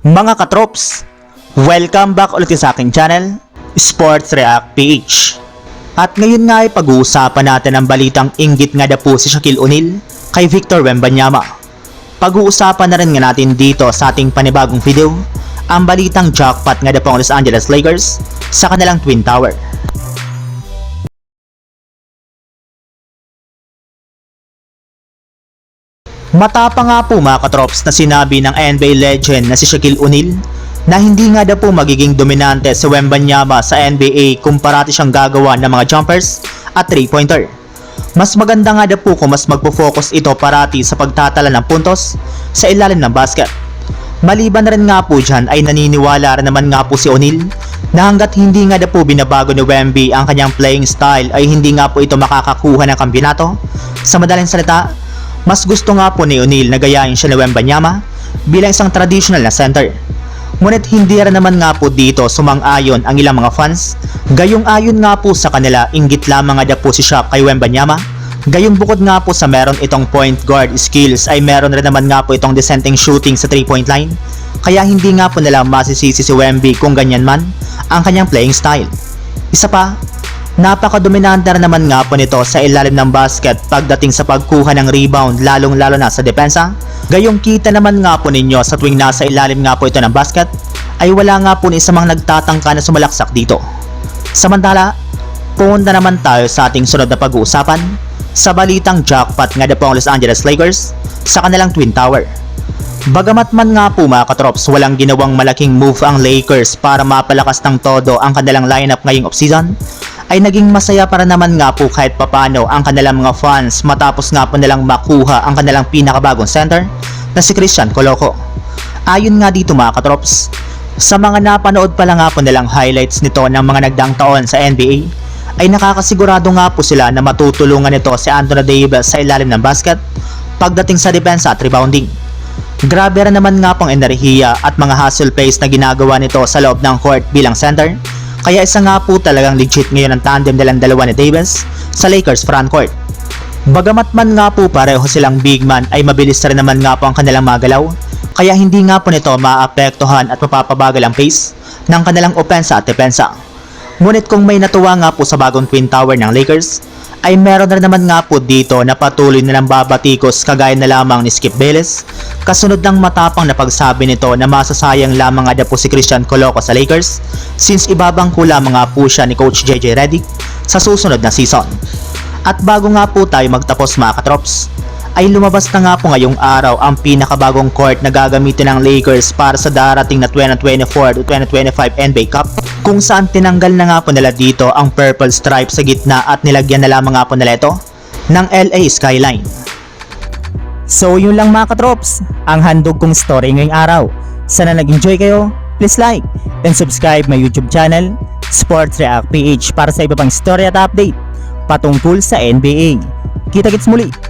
Mga katrops, welcome back ulit sa aking channel, Sports React PH. At ngayon nga ay pag-uusapan natin ang balitang inggit nga na po si Shaquille O'Neal kay Victor Wembanyama. Pag-uusapan na rin nga natin dito sa ating panibagong video ang balitang jackpot nga na po ang Los Angeles Lakers sa kanilang Twin Tower. Matapa nga po mga katrops na sinabi ng NBA legend na si Shaquille O'Neal na hindi nga daw po magiging dominante sa Wembanyama sa NBA kung parati siyang gagawa ng mga jumpers at 3-pointer. Mas maganda nga daw po kung mas magpo-focus ito parati sa pagtatala ng puntos sa ilalim ng basket. Maliban na rin nga po dyan ay naniniwala rin naman nga po si O'Neal na hanggat hindi nga daw po binabago ni Wemby ang kanyang playing style ay hindi nga po ito makakakuha ng kampiyonato. Sa madaling salita, mas gusto nga po ni O'Neal na gayahin siya ni Wembanyama bilang isang traditional na center. Ngunit hindi rin naman nga po dito sumang-ayon ang ilang mga fans. Gayong ayon nga po sa kanila, inggit lamang nga po si Shaq kay Wembanyama. Gayong bukod nga po sa meron itong point guard skills ay meron rin naman nga po itong dissenting shooting sa 3-point line. Kaya hindi nga po nila masisisi si Wemby kung ganyan man ang kanyang playing style. Isa pa, Napakadominante rin naman nga po nito sa ilalim ng basket pagdating sa pagkuha ng rebound lalong lalo na sa depensa. Gayong kita naman nga po ninyo sa tuwing nasa ilalim nga po ito ng basket ay wala nga po ni isa mang nagtatangka na sumalaksak dito. Samantala, punta naman tayo sa ating sunod na pag-uusapan sa balitang jackpot nga na po ang Los Angeles Lakers sa kanilang Twin Tower. Bagamat man nga po mga katrops walang ginawang malaking move ang Lakers para mapalakas ng todo ang kanilang lineup ngayong offseason, ay naging masaya para naman nga po kahit papano ang kanilang mga fans matapos nga po nilang makuha ang kanilang pinakabagong center na si Christian Coloco. Ayon nga dito mga katrops, sa mga napanood pa lang nga po nilang highlights nito ng mga nagdaang taon sa NBA, ay nakakasigurado nga po sila na matutulungan nito si Anthony Davis sa ilalim ng basket pagdating sa depensa at rebounding. Grabe rin naman nga pong enerhiya at mga hustle plays na ginagawa nito sa loob ng court bilang center kaya isa nga po talagang legit ngayon ang tandem nilang dalawa ni Davis sa Lakers frontcourt. Bagamat man nga po pareho silang big man ay mabilis rin naman nga po ang kanilang magalaw kaya hindi nga po nito maapektuhan at mapapabagal ang pace ng kanilang opensa at depensa. Ngunit kung may natuwa nga po sa bagong Twin Tower ng Lakers ay meron na naman nga po dito na patuloy nilang babatikos kagaya na lamang ni Skip Bayless kasunod ng matapang na pagsabi nito na masasayang lamang nga po si Christian Coloco sa Lakers since ibabangko lamang nga po siya ni Coach JJ Redick sa susunod na season. At bago nga po tayo magtapos mga katrops, ay lumabas na nga po ngayong araw ang pinakabagong court na gagamitin ng Lakers para sa darating na 2024-2025 NBA Cup kung saan tinanggal na nga po nila dito ang purple stripe sa gitna at nilagyan na lamang nga po nila ito ng LA Skyline. So yun lang mga katrops, ang handog kong story ngayong araw. Sana nag-enjoy kayo, please like and subscribe my YouTube channel, Sports React PH para sa iba pang story at update patungkol sa NBA. Kita-kits muli